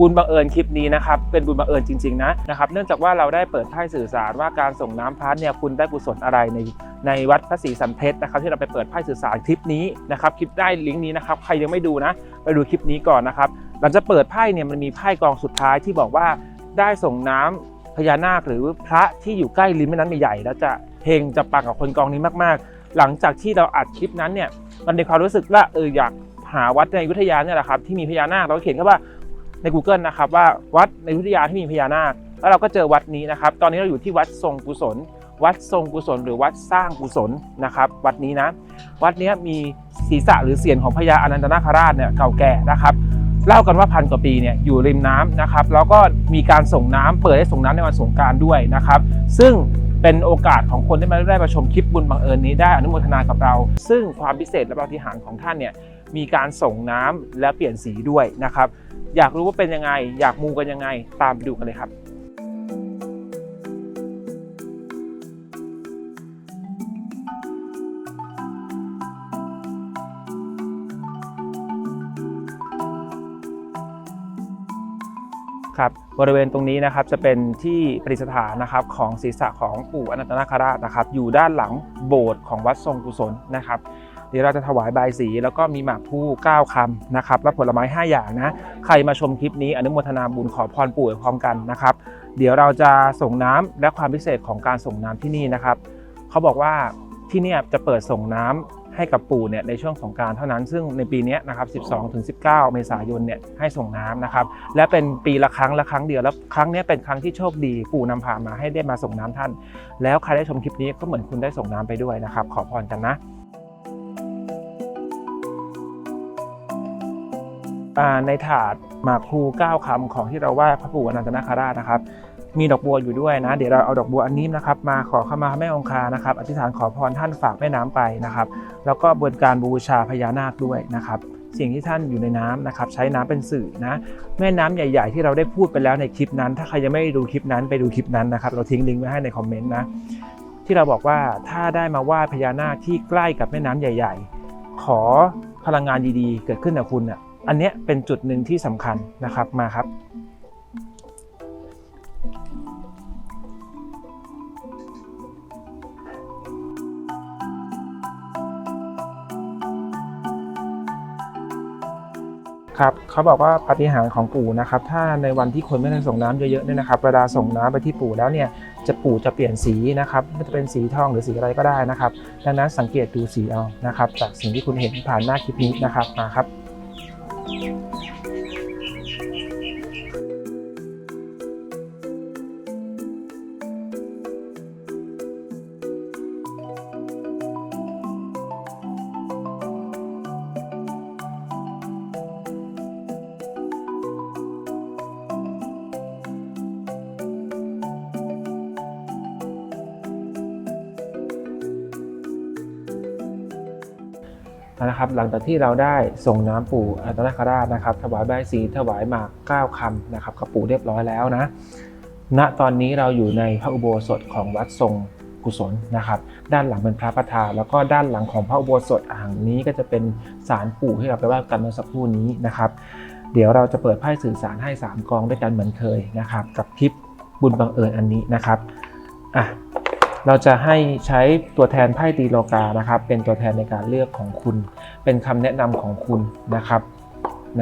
บุญบังเอิญคลิปนี้นะครับเป็นบุญบังเอิญจริงๆนะนะครับเนื่องจากว่าเราได้เปิดไพ่สื่อสารว่าการส่งน้ำพระเนี่ยคุณได้กุศลอะไรในในวัดพระศรีสันเพชรนะครับที่เราไปเปิดไพ่สื่อสารคลิปนี้นะครับคลิปได้ลิงก์นี้นะครับใครยังไม่ดูนะไปดูคลิปนี้ก่อนนะครับหลังจากเปิดไพ่เนี่ยมันมีไพ่กองสุดท้ายที่บอกว่าได้ส่งน้ำพญานาคหรือพระที่อยู่ใกล้ริมแม่น้ำใหญ่ๆแล้วจะเฮงจะปังกับคนกองนี้มากๆ หลังจากที่เราอัดคลิปนั้นเนี่ยมันมีความรู้สึกว่าเอออยากหาวัดในยุธยาเนี่ยแหละครับที่มีพญานาคเราเขียนเขาว่า ใน Google นะครับว่าวัดในอยุธยาที่มีพญานาค แล้วเราก็เจอวัดนี้นะครับ ตอนนี้เราอยู่ที่วัดทรงกุศล วัดทรงกุศล หรือวัดสร้างกุศลนะครับวัดนี้นะ วัดนี้มีศีรษะหรือเสียนของพญาอนันตนาคราชเนี่ยเก่าแก่นะครับเล่ากันว่าพันกว่าปีเนี่ยอยู่ริมน้ำนะครับ แล้วก็มีการส่งน้ำเปิดให้ส่งน้ำในวันสงการด้วยนะครับ ซึ่งเป็นโอกาสของคนที่มาได้มาชมคลิปบุญบังเอิญนี้ได้อนุโมทนากับเรา ซึ่งความพิเศษและปาฏิหาริย์ของท่านเนี่ย มีการส่งน้ำและเปลี่ยนสีด้วยนะครับ อยากรู้ว่าเป็นยังไง อยากมูกันยังไง ตามไปดูกันเลยครับครับบริเวณตรงนี้นะครับจะเป็นที่ประดิษฐานนะครับของศีรษะของปู่อนันตนาคราชนะครับ อยู่ด้านหลังโบสถ์ของวัดทรงกุศลนะครับ ดี๋ยวเราจะถวายบายสี แล้วก็มีหมากผู้9คำนะครับและผลไม้ 5 อย่างนะ ใครมาชมคลิปนี้อนุโมทนาบุญขอพรปู่พร้อมกันนะครับ เดี๋ยวเราจะส่งน้ำและความพิเศษของการส่งน้ำที่นี่นะครับเขาบอกว่าที่นี่จะเปิดส่งน้ำให้กับปู่เนี่ยในช่วงสงการเท่านั้นซึ่งในปีนี้นะครับ 12ถึง19 เมษายนเนี่ยให้ส่งน้ำนะครับ และเป็นปีละครั้งละครั้งเดียวแล้วครั้งนี้เป็นครั้งที่โชคดีปู่นำพามาให้ได้มาส่งน้ำท่าน แล้วใครได้ชมคลิปนี้ก็เหมือนคุณได้ส่งน้ำไปด้วยนะครับ ขอพรกันนะ ในถาดหมากพลู9คำของที่เราไหว้พระปู่อนันตนาคราชนะครับ มีดอกบัวอยู่ด้วยนะ เดี๋ยวเราเอาดอกบัวอันนี้นะครับ มาขอเข้ามาแม่องคานะครับ อธิษฐานขอพรท่านฝากแม่น้ำไปนะครับ แล้วก็บนการบูชาพญานาคด้วยนะครับสิ่งที่ท่านอยู่ในน้ำนะครับใช้น้ำเป็นสื่อนะแม่น้ำใหญ่ ๆ ที่เราได้พูดไปแล้วในคลิปนั้น ถ้าใครยังไม่ดูคลิปนั้นไปดูคลิปนั้นนะครับ เราทิ้งลิงก์ไว้ให้ในคอมเมนต์นะที่เราบอกว่าถ้าได้มาไหว้พญานาคที่ใกล้กับแม่น้ำใหญ่ ๆ ขอพลังงานดีๆ เกิดขึ้นกับคุณอะ อันเนี้ยเป็นจุดหนึ่งที่สำคัญนะครับมาครับ ครับเขาบอกว่าปาฏิหาริย์ของปู่นะครับ ถ้าในวันที่คนไม่ได้ส่งน้ำเยอะๆเนี่ยนะครับเวลาส่งน้ำไปที่ปู่แล้วเนี่ยจะปู่จะเปลี่ยนสีนะครับไม่ว่าจะเป็นสีทองหรือสีอะไรก็ได้นะครับ ดังนั้นสังเกตดูสีเอานะครับ จากสิ่งที่คุณเห็นผ่านหน้าคลิปนี้นะครับมาครับ you นะครับ หลังจากที่เราได้ส่งน้ำปู่อัตนาคราชนะครับ ถวายใบสีถวายหมากเก้าคำนะครับกับปู่เรียบร้อยแล้วนะ ณตอนนี้เราอยู่ในพระอุโบสถของวัดทรงกุศลนะครับ ด้านหลังเป็นพระประธานแล้วก็ด้านหลังของพระอุโบสถอ่างนี้ก็จะเป็นศาลปู่ที่เราไปไหว้กันเมื่อสักครู่นี้นะครับ เดี๋ยวเราจะเปิดไพ่สื่อสารให้ 3กองด้วยกันเหมือนเคยนะครับ กับคลิปบุญบังเอิญอันนี้นะครับอะ เราจะให้ใช้ตัวแทนไพ่ตีโลกานะครับ เป็นตัวแทนในการเลือกของคุณ เป็นคำแนะนำของคุณนะครับ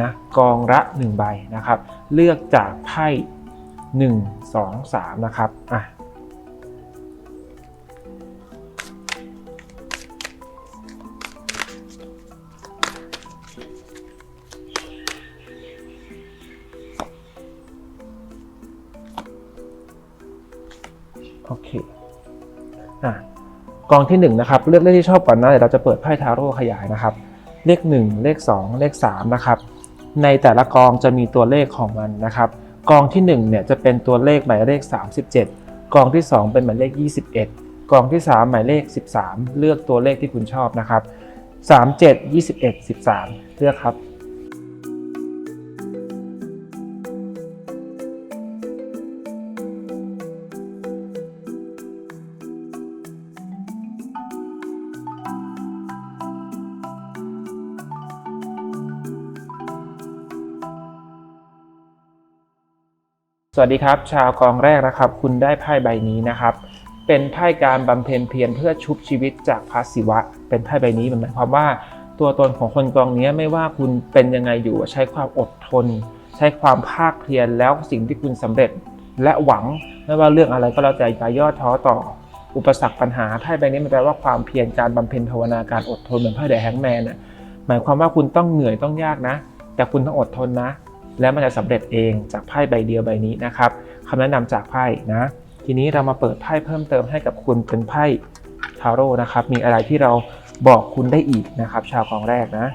นะกองละ1ใบนะครับ เลือกจากไพ่1 2 3นะครับอะโอเค อะกองที่1นะครับเลือกเลขที่ชอบก่อนนะเดี๋ยวเราจะเปิดไพ่ทาโร่ขยายนะครับ เลข 1 เลข 2 เลข3นะครับในแต่ละกองจะมีตัวเลขของมันนะครับ กองที่1เนี่ยจะเป็นตัวเลขหมายเลข 37 กองที่ 2 เป็นหมายเลข 21 กองที่ 3 หมายเลข 13 เลือกตัวเลขที่คุณชอบนะครับ 37 21 13 เลือกครับ สวัสดีครับ ชาวกองแรกนะครับ คุณได้ไพ่ใบนี้นะครับ เป็นไพ่การบำเพ็ญเพียรเพื่อชุบชีวิตจากพระศิวะ เป็นไพ่ใบนี้มันหมายความว่าตัวตนของคนกองนี้ไม่ว่าคุณเป็นยังไงอยู่ใช้ความอดทน ใช้ความภาคเพียรแล้วสิ่งที่คุณสำเร็จ และหวังไม่ว่าเรื่องอะไรก็แล้วแต่อย่าย่อท้อต่อ อุปสรรคปัญหาไพ่ใบนี้มันแปลว่าความเพียรการบำเพ็ญภาวนาการอดทนเหมือนไพ่เดอะแฮงแมนน่ะหมายความว่าคุณต้องเหนื่อยต้องยากนะ แต่คุณต้องอดทนนะ และมันจะสำเร็จเองจากไพ่ใบเดียวใบนี้นะครับคำแนะนำจากไพ่นะ ทีนี้เรามาเปิดไพ่เพิ่มเติมให้กับคุณเป็นไพ่ทาโร่นะครับ มีอะไรที่เราบอกคุณได้อีกนะครับ ชาวกองแรกนะ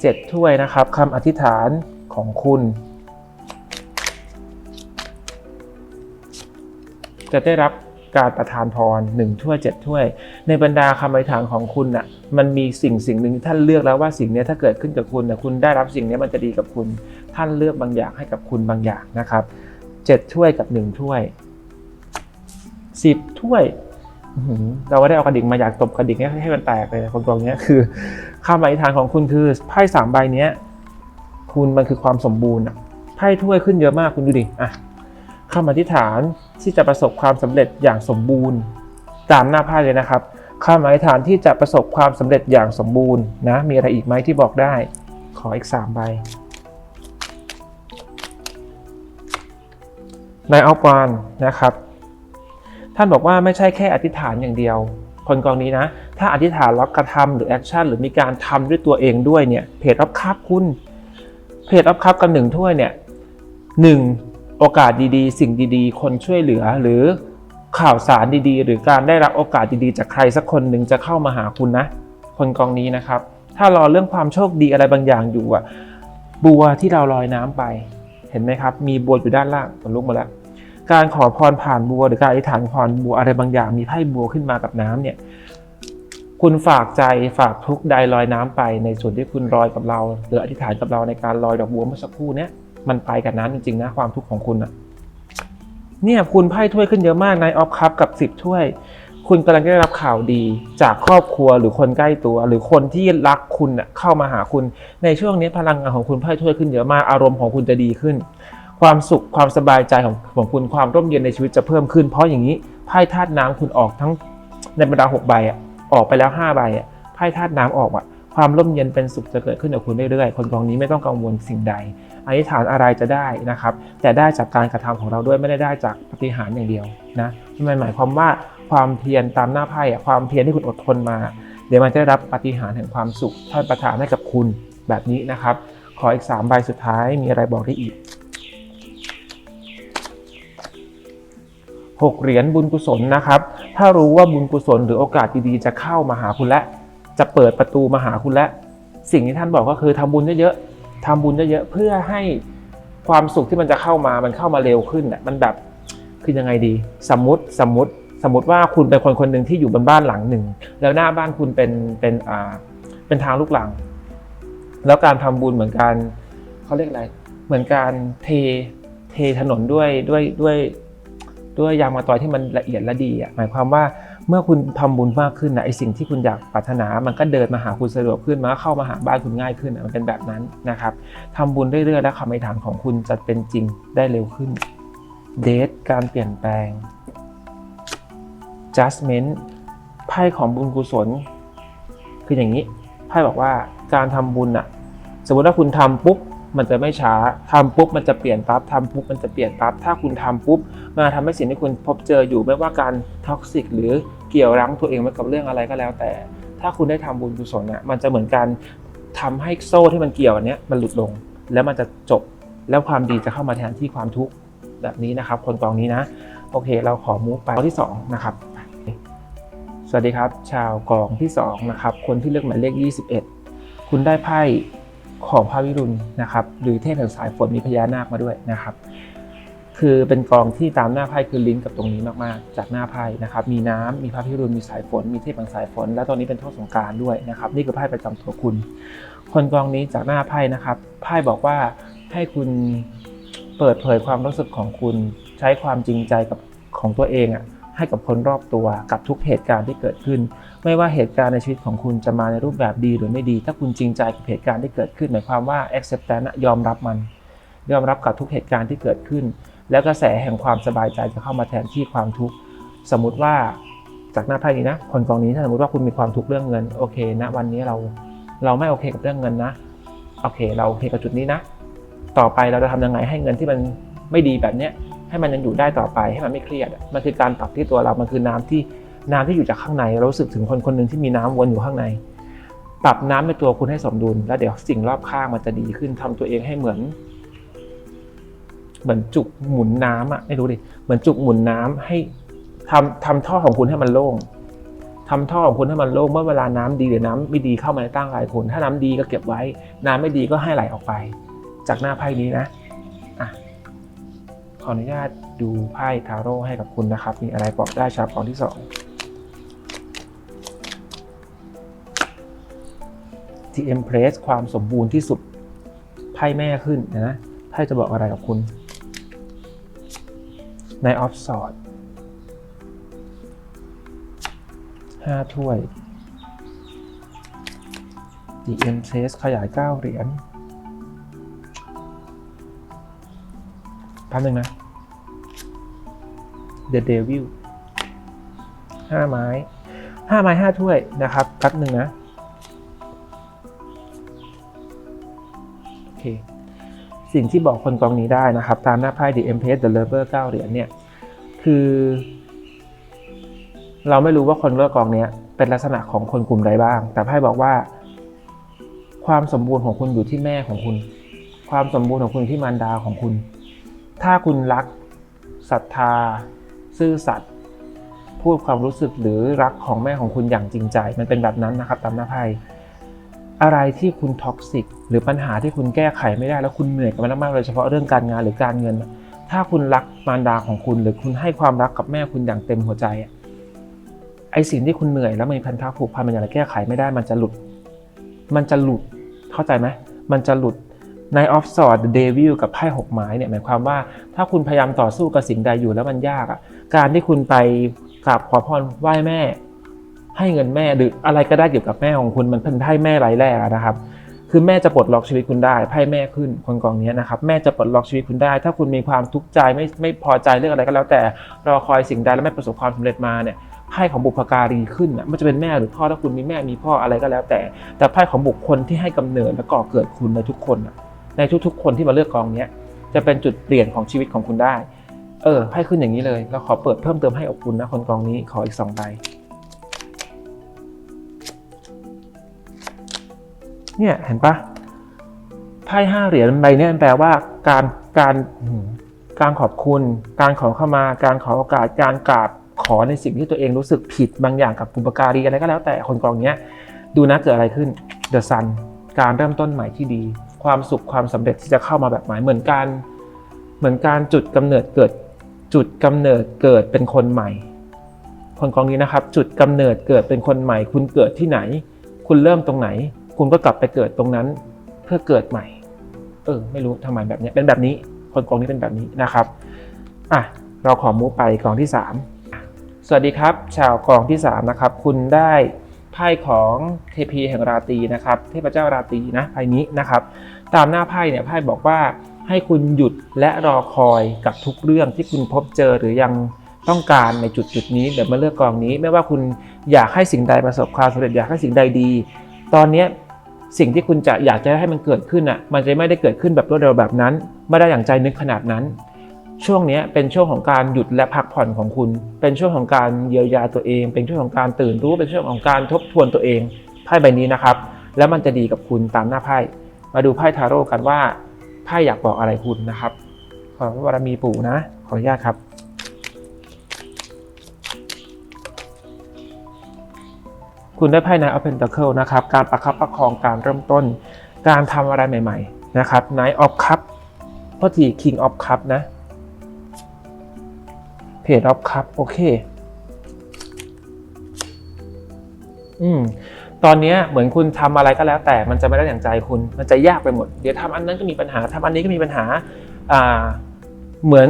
เจ็ดถ้วยนะครับคำอธิษฐานของคุณ จะได้รับการประทานพรหนึ่งถ้วยเจ็ดถ้วย ในบรรดาคำอธิษฐานของคุณน่ะมันมีสิ่งสิ่งหนึ่งท่านเลือกแล้วว่าสิ่งนี้ถ้าเกิดขึ้นกับคุณน่ะคุณได้รับสิ่งนี้มันจะดีกับคุณ ท่านเลือกบางอย่างให้กับคุณบางอย่างนะครับเจ็ดถ้วยกับหนึ่งถ้วยสิบถ้วยเราก็ได้เอากระดิ่งมาอยากตบกระดิ่งให้ให้มันแตกเลยนะคนกองนี้คือคำอธิษฐานของคุณคือไพ่สามใบนี้คุณมันคือความสมบูรณ์อะไพ่ถ้วยขึ้นเยอะมากคุณดูดิอะคำอธิษฐานที่จะประสบความสำเร็จอย่างสมบูรณ์ตามหน้าไพ่เลยนะครับ คำอธิษฐานที่จะประสบความสำเร็จอย่างสมบูรณ์นะ มีอะไรอีกไหมที่บอกได้ ขออีกสามใบนายออฟวานนะครับ ท่านบอกว่าไม่ใช่แค่อธิษฐานอย่างเดียว คนกองนี้นะ ถ้าอธิษฐานแล้วกระทำหรือแอคชั่นหรือมีการทำด้วยตัวเองด้วยเนี่ย เพจรับคับคุณ เพจรับคับกันหนึ่งถ้วยเนี่ยหนึ่งโอกาสดีๆ สิ่งดีๆ คนช่วยเหลือหรือ ข่าวสารดีๆ หรือการได้รับโอกาสดีๆ จากใครสักคนหนึ่งจะเข้ามาหาคุณนะ คนกองนี้นะครับ ถ้ารอเรื่องความโชคดีอะไรบางอย่างอยู่อะบัวที่เราลอยน้ำไป เห็นไหมครับ มีบัวอยู่ด้านล่างผมลุกมาแล้วการขอพรผ่านบัวหรือการอธิษฐานพรบัวอะไรบางอย่าง มีไพ่บัวขึ้นมากับน้ำเนี่ย คุณฝากใจฝากทุกใดลอยน้ำไป ในส่วนที่คุณลอยกับเรา หรืออธิษฐานกับเราในการลอยดอกบัวเมื่อสักครู่เนี้ยมันไปกับน้ำจริงๆนะความทุกข์ของคุณอะ เนี่ยคุณไพ่ถ้วยขึ้นเยอะมากในออฟคัพกับสิบถ้วย คุณกำลังได้รับข่าวดีจากครอบครัวหรือคนใกล้ตัว หรือคนที่รักคุณเข้ามาหาคุณ ในช่วงนี้พลังงานของคุณไพ่ถ้วยขึ้นเยอะมากอารมณ์ของคุณจะดีขึ้น ความสุขความสบายใจของของคุณความร่มเย็นในชีวิตจะเพิ่มขึ้น เพราะอย่างนี้ไพ่ธาตุน้ำคุณออกทั้งในบรรดาหกใบอะออกไปแล้วห้าใบอะไพ่ธาตุน้ำออกอะ ความร่มเย็นเป็นสุขจะเกิดขึ้นกับคุณเรื่อยๆ คนกองนี้ไม่ต้องกังวลสิ่งใดอธิษฐานอะไรจะได้นะครับ แต่ได้จากการกระทำของเราด้วยไม่ได้ได้จากปฏิหารอย่างเดียวนะมันหมายความว่าความเพียรตามหน้าไพ่อะความเพียรที่คุณอดทนมา เดี๋ยวมันจะได้รับปฏิหารแห่งความสุขท่านประทานให้กับคุณแบบนี้นะครับ ขออีกสามใบสุดท้ายมีอะไรบอกได้อีกหกเหรียญบุญกุศลนะครับ ถ้ารู้ว่าบุญกุศลหรือโอกาสดีๆจะเข้ามาหาคุณและ จะเปิดประตูมาหาคุณและ สิ่งที่ท่านบอกก็คือทำบุญเยอะๆทำบุญเยอะๆเพื่อให้ความสุขที่มันจะเข้ามามันเข้ามาเร็วขึ้นน่ะมันแบบคือยังไงดี สมมติสมมติสมมติว่าคุณเป็นคนคนหนึ่งที่อยู่บนบ้านหลังหนึ่ง แล้วหน้าบ้านคุณเป็นเป็นอ่าเป็นทางลูกหลัง แล้วการทำบุญเหมือนการเขาเรียกอะไร เหมือนการเทเทถนนด้วยด้วยด้วยด้วยยางมะตอยที่มันละเอียดและดีอะหมายความว่า เมื่อคุณทำบุญมากขึ้นนะไอสิ่งที่คุณอยากปรารถนา มันก็เดินมาหาคุณสะดวกขึ้นมาเข้ามาหาบ้านคุณง่ายขึ้นอะมันเป็นแบบนั้นนะครับทำบุญเรื่อยๆ แล้วคำอธิษฐานของคุณจะเป็นจริงได้เร็วขึ้นเดทการเปลี่ยนแปลง judgment ไพ่ของบุญกุศล คืออย่างนี้ไพ่บอกว่าการทำบุญอะสมมติว่าคุณทำปุ๊บมันจะไม่ช้าทำปุ๊บมันจะเปลี่ยนปั๊บทำปุ๊บมันจะเปลี่ยนปั๊บถ้าคุณทำปุ๊บมาทำให้สิ่งที่คุณพบเจออยู่ไม่ว่าการท็อกซิกหรือ เกี่ยวรั้งตัวเองไว้กับเรื่องอะไรก็แล้วแต่ ถ้าคุณได้ทำบุญกุศลน่ะมันจะเหมือนการทำให้โซ่ที่มันเกี่ยวอันเนี้ยมันหลุดลง แล้วมันจะจบแล้วความดีจะเข้ามาแทนที่ความทุกข์แบบนี้นะครับ คนกองนี้นะโอเค เราขอมูฟไปข้อที่สองนะครับสวัสดีครับ ชาวกองที่สองนะครับคนที่เลือกหมายเลข 21 คุณได้ไพ่ของพระวิรุณนะครับ หรือเทพแห่งสายฝนมีพญานาคมาด้วยนะครับ คือเป็นกองที่ตามหน้าไพ่คือลิงก์กับตรงนี้มากๆ จากหน้าไพ่นะครับ มีน้ำมีพระพิรุณมีสายฝน มีเทพแห่งสายฝน และตอนนี้เป็นท่อสงการด้วยนะครับ นี่คือไพ่ประจำตัวคุณ คนกองนี้จากหน้าไพ่นะครับ ไพ่บอกว่าให้คุณเปิดเผยความรู้สึกของคุณ ใช้ความจริงใจกับของตัวเองอะให้กับคนรอบตัวกับทุกเหตุการณ์ที่เกิดขึ้น ไม่ว่าเหตุการณ์ในชีวิตของคุณจะมาในรูปแบบดีหรือไม่ดี ถ้าคุณจริงใจกับเหตุการณ์ที่เกิดขึ้นหมายความว่า acceptance อะยอมรับมัน ยอมรับกับทุกเหตุการณ์ที่เกิดขึ้น แล้วกระแสแห่งความสบายใจจะเข้ามาแทนที่ความทุกข์สมมุติว่าจากหน้าไพ่นี้นะคนกองนี้ถ้าสมมติว่าคุณมีความทุกข์เรื่องเงินโอเคนะวันนี้เราเราไม่โอเคกับเรื่องเงินนะโอเค เราโอเคกับจุดนี้นะ ต่อไปเราจะทำยังไงให้เงินที่มันไม่ดีแบบเนี้ยให้มันยังอยู่ได้ต่อไปให้มันไม่เครียดมันคือการปรับที่ตัวเรามันคือน้ำที่น้ำที่อยู่จากข้างในเรารู้สึกถึงคนคนหนึ่งที่มีน้ำวนอยู่ข้างใน ปรับน้ำในตัวคุณให้สมดุล แล้วเดี๋ยวสิ่งรอบข้างมันจะดีขึ้นทำตัวเองให้เหมือน เหมือนจุกหมุนน้ำอะไม่รู้ดิเหมือนจุกหมุนน้ำให้ทำทำท่อของคุณให้มันโล่งทำท่อของคุณให้มันโล่งเมื่อเวลาน้ำดีหรือน้ำไม่ดีเข้ามาในตั้งกายคุณถ้าน้ำดีก็เก็บไว้ น้ำไม่ดีก็ให้ไหลออกไป จากหน้าไพ่นี้นะอะขออนุญาตดูไพ่ทาโร่ให้กับคุณนะครับ มีอะไรบอกได้ชาวกองที่สองที่ Empress ความสมบูรณ์ที่สุดไพ่แม่ขึ้นนะไพ่จะบอกอะไรกับคุณ ในออฟสอดห้าถ้วย The Empress ขยาย 9 เหรียญแป๊บนึงนะ The Devil ห้าไม้ห้าไม้ห้าถ้วยนะครับแป๊บนึงนะ โอเค สิ่งที่บอกคนกองนี้ได้นะครับ ตามหน้าไพ่ The Empress The Lover 9เหรียญเนี่ย คือ เราไม่รู้ว่าคนเลือกกองนี้เป็นลักษณะของคนกลุ่มใดบ้าง แต่ไพ่บอกว่า ความสมบูรณ์ของคุณอยู่ที่แม่ของคุณ ความสมบูรณ์ของคุณอยู่ที่มารดาของคุณ ถ้าคุณรักศรัทธา ซื่อสัตย์พูดความรู้สึกหรือรักของแม่ของคุณอย่างจริงใจ มันเป็นแบบนั้นนะครับตามหน้าไพ่ อะไรที่คุณท็อกซิกหรือปัญหาที่คุณแก้ไขไม่ได้แล้วคุณเหนื่อยกับมันมากๆเลยเฉพาะเรื่องการงานหรือการเงิน ถ้าคุณรักมารดาของคุณ หรือคุณให้ความรักกับแม่คุณอย่างเต็มหัวใจไอสิ่งที่คุณเหนื่อยแล้วมีพันธะผูกพันมันอย่างไรแก้ไขไม่ได้ มันจะหลุด มันจะหลุดเข้าใจไหมมันจะหลุดในออฟสอดเดวิลกับไพ่หกไม้เนี่ยหมายความว่าถ้าคุณพยายามต่อสู้กับสิ่งใดอยู่แล้วมันยากอะการที่คุณไปกราบขอพรไหว้แม่ ให้เงินแม่หรืออะไรก็ได้เกี่ยวกับแม่ของคุณมันเป็นไพ่แม่ไร้แร่นะครับ คือแม่จะปลดล็อกชีวิตคุณได้ไพ่แม่ขึ้นคนกองนี้นะครับแม่จะปลดล็อกชีวิตคุณได้ ถ้าคุณมีความทุกข์ใจไม่ไม่พอใจเรื่องอะไรก็แล้วแต่รอคอยสิ่งใดแล้วไม่ประสบความสำเร็จมาเนี่ยไพ่ของบุพการีขึ้นน่ะมันจะเป็นแม่หรือพ่อถ้าคุณมีแม่มีพ่ออะไรก็แล้วแต่ แต่ไพ่ของบุคคลที่ให้กำเนิดและก่อเกิดคุณในทุกคนน่ะในทุกๆ คนที่มาเลือกกองนี้จะเป็นจุดเปลี่ยนของชีวิตของคุณได้ เออไพ่ขึ้นอย่างนี้เลยเราขอเปิดเพิ่มเติมให้อบคุณนะคนกองนี้ขออีกสองใบ เนี่ยเห็นปะไพ่ห้าเหรียญใบนี้แปลว่าการการการขอบคุณการขอเข้ามา การขอโอกาสการกราบขอในสิ่งที่ตัวเองรู้สึกผิดบางอย่างกับบุปการีอะไรก็แล้วแต่คนกองเนี้ยดูนะเกิดอะไรขึ้น The Sun การเริ่มต้นใหม่ที่ดี ความสุขความสำเร็จที่จะเข้ามาแบบหมายเหมือนการเหมือนการจุดกำเนิดเกิดจุดกำเนิดเกิดเป็นคนใหม่ คนกองนี้นะครับ จุดกำเนิดเกิดเป็นคนใหม่ คุณเกิดที่ไหน คุณเริ่มตรงไหน คุณก็กลับไปเกิดตรงนั้นเพื่อเกิดใหม่ เออ ไม่รู้ทำไมแบบนี้เป็นแบบนี้ คนกองนี้เป็นแบบนี้นะครับอะเราขอมูฟไปกองที่ 3 สวัสดีครับ ชาวกองที่3นะครับ คุณได้ไพ่ของเทพีแห่งราตรีนะครับเทพเจ้าราตรีนะไพ่นี้นะครับ ตามหน้าไพ่เนี่ยไพ่บอกว่าให้คุณหยุดและรอคอยกับทุกเรื่องที่คุณพบเจอหรือยังต้องการในจุดจุดนี้แบบมาเลือกกองนี้ ไม่ว่าคุณอยากให้สิ่งใดประสบความสำเร็จอยากให้สิ่งใดดี ตอนนี้ สิ่งที่คุณจะอยากจะให้มันเกิดขึ้นอะมันจะไม่ได้เกิดขึ้นแบบรวดเร็วแบบนั้น ไม่ได้อย่างใจนึกขนาดนั้น ช่วงนี้เป็นช่วงของการหยุดและพักผ่อนของคุณ เป็นช่วงของการเยียวยาตัวเอง เป็นช่วงของการตื่นรู้ เป็นช่วงของการทบทวนตัวเองไพ่ใบนี้นะครับ แล้วมันจะดีกับคุณตามหน้าไพ่มาดูไพ่ทาโร่กันว่าไพ่อยากบอกอะไรคุณนะครับขอพระบารมีปู่นะขออนุญาตครับ คุณได้ไพ่ใน of Pentacle นะครับ การประคับประคองการเริ่มต้น การทำอะไรใหม่ ๆ นะครับ Knight of Cup พอที King of Cup นะ Page of Cup โอเค อืมตอนนี้เหมือนคุณทำอะไรก็แล้วแต่มันจะไม่ได้อย่างใจคุณ มันจะยากไปหมด เดี๋ยวทำอันนั้นก็มีปัญหาทำอันนี้ก็มีปัญหา อ่า เหมือน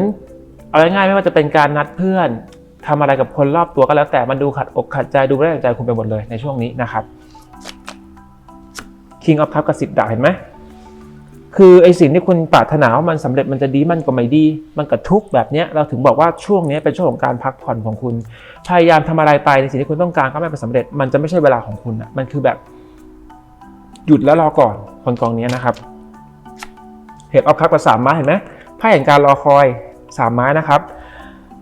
เอาง่ายๆไม่ว่าจะเป็นการนัดเพื่อน ทำอะไรกับคนรอบตัวก็แล้วแต่มันดูขัดอกขัดใจดูไม่ได้ดั่งใจคุณไปหมดเลยในช่วงนี้นะครับ King of Cup กับสิบดาบเห็นไหมคือไอสิ่งที่คุณปรารถนาว่ามันสำเร็จมันจะดีมันก็ไม่ดี มันก็ทุกแบบนี้เราถึงบอกว่าช่วงนี้เป็นช่วงของการพักผ่อนของคุณ พยายามทำอะไรไปในสิ่งที่คุณต้องการก็ไม่ประสบสำเร็จ มันจะไม่ใช่เวลาของคุณอะมันคือแบบ หยุดแล้วรอก่อนคนกองนี้นะครับเหตุออฟคัพกับสามไม้เห็นไหมไพ่แห่งการรอคอยสามไม้นะครับ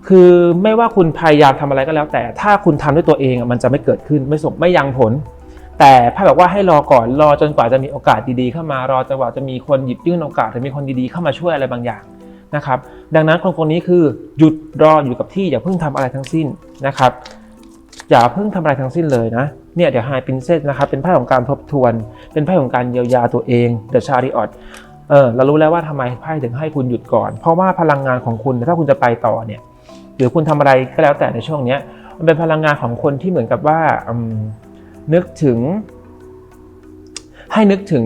คือไม่ว่าคุณพยายามทำอะไรก็แล้ว แต่ถ้าคุณทำด้วยตัวเองมันจะไม่เกิดขึ้นไม่สมไม่ยังผล แต่ไพ่บอกว่าให้รอก่อนรอจนกว่าจะมีโอกาสดีๆเข้ามารอจนกว่าจะมีคนหยิบยื่นโอกาสหรือมีคนดีๆเข้ามาช่วยอะไรบางอย่างนะครับดังนั้นคนคนนี้คือหยุดรออยู่กับที่อย่าเพิ่งทำอะไรทั้งสิ้นนะครับอย่าเพิ่งทำอะไรทั้งสิ้นเลยนะเนี่ยเดี๋ยวไฮปินเซสนะครับเป็นไพ่ของการทบทวน เป็นไพ่ของการเยียวยาตัวเองเดอะชาริออตเออเรารู้แล้วว่าทำไมไพ่ถึงให้คุณหยุดก่อน เพราะว่าพลังงานของคุณถ้าคุณจะไปต่อเนี่ย หรือคุณทำอะไรก็แล้วแต่ในช่วงเนี้ยมันเป็นพลังงานของคนที่เหมือนกับว่านึกถึง ให้นึกถึง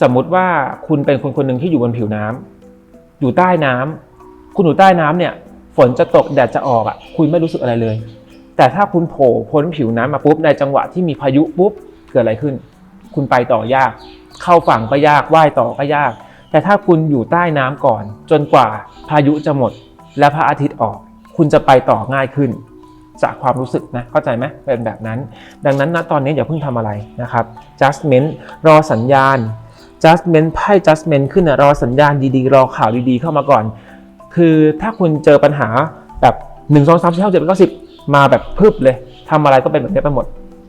สมมุติว่าคุณเป็นคนคนหนึ่งที่อยู่บนผิวน้ำอยู่ใต้น้ำคุณอยู่ใต้น้ำเนี่ย ฝนจะตกแดดจะออกอะ คุณไม่รู้สึกอะไรเลย แต่ถ้าคุณโผล่พ้นผิวน้ำมาปุ๊บในจังหวะที่มีพายุปุ๊บเกิดอะไรขึ้น คุณไปต่อยาก เข้าฝั่งก็ยากว่ายต่อก็ยาก แต่ถ้าคุณอยู่ใต้น้ำก่อน จนกว่าพายุจะหมด และพระอาทิตย์ออก คุณจะไปต่อง่ายขึ้น จากความรู้สึกนะ เข้าใจไหมเป็นแบบนั้น ดังนั้นนะตอนนี้อย่าเพิ่งทำอะไรนะครับ judgment รอสัญญาณ judgment ไพ่ judgment ขึ้นนะรอสัญญาณดีๆ รอข่าวดีๆ เข้ามาก่อน คือถ้าคุณเจอปัญหาแบบ1 2 3 4 5 7 9 10มาแบบพึบเลยทำอะไรก็เป็นแบบนี้ไปหมด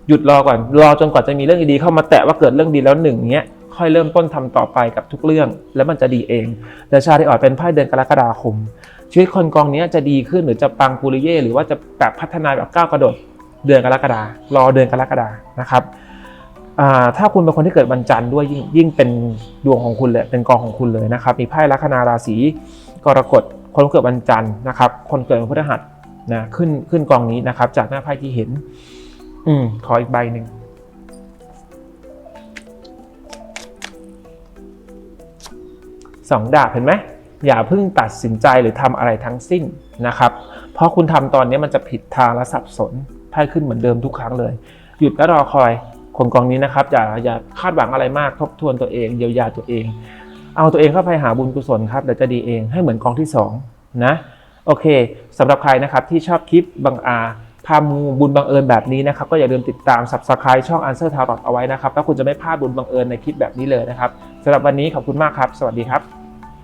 หยุดรอก่อน รอจนกว่าจะมีเรื่องดีๆเข้ามาแตะว่าเกิดเรื่องดีแล้วหนึ่งเนี้ยค่อยเริ่มต้นทำต่อไปกับทุกเรื่อง แล้วมันจะดีเองเดชาที่ออดเป็นไพ่เดือนกรกฎาคม ชีวิตคนกองนี้จะดีขึ้นหรือจะปังปุริเย่หรือว่าจะแบบพัฒนาแบบก้าวกระโดดเดือนกรกฎารอเดือนกรกฎานะครับถ้าคุณเป็นคนที่เกิดวันจันทร์ด้วยยิ่งยิ่งเป็นดวงของคุณเลยเป็นกองของคุณเลยนะครับ มีไพ่ลัคนาราศีกรกฎคนเกิดวันจันทร์นะครับ คนเกิดวันพฤหัสนะขึ้นขึ้นกองนี้นะครับ จากหน้าไพ่ที่เห็น อืมขออีกใบหนึ่งสองดาบเห็นไหม อย่าเพิ่งตัดสินใจหรือทำอะไรทั้งสิ้นนะครับ เพราะคุณทำตอนนี้มันจะผิดทางและสับสนไพ่ขึ้นเหมือนเดิมทุกครั้งเลย หยุดและรอคอยคนกองนี้นะครับอย่าอย่าคาดหวังอะไรมากทบทวนตัวเองเยียวยาตัวเอง เอาตัวเองเข้าไปหาบุญกุศลครับเดี๋ยวจะดีเองให้เหมือนกองที่สองนะโอเคสำหรับใครนะครับที่ชอบคลิปบังอาพามูบุญบังเอิญแบบนี้นะครับ ก็อย่าลืมติดตาม subscribe ช่อง Answer Tarot เอาไว้นะครับ แล้วคุณจะไม่พลาดบุญบังเอิญในคลิปแบบนี้เลยนะครับสำหรับวันนี้ขอบคุณมากครับ สวัสดีครับ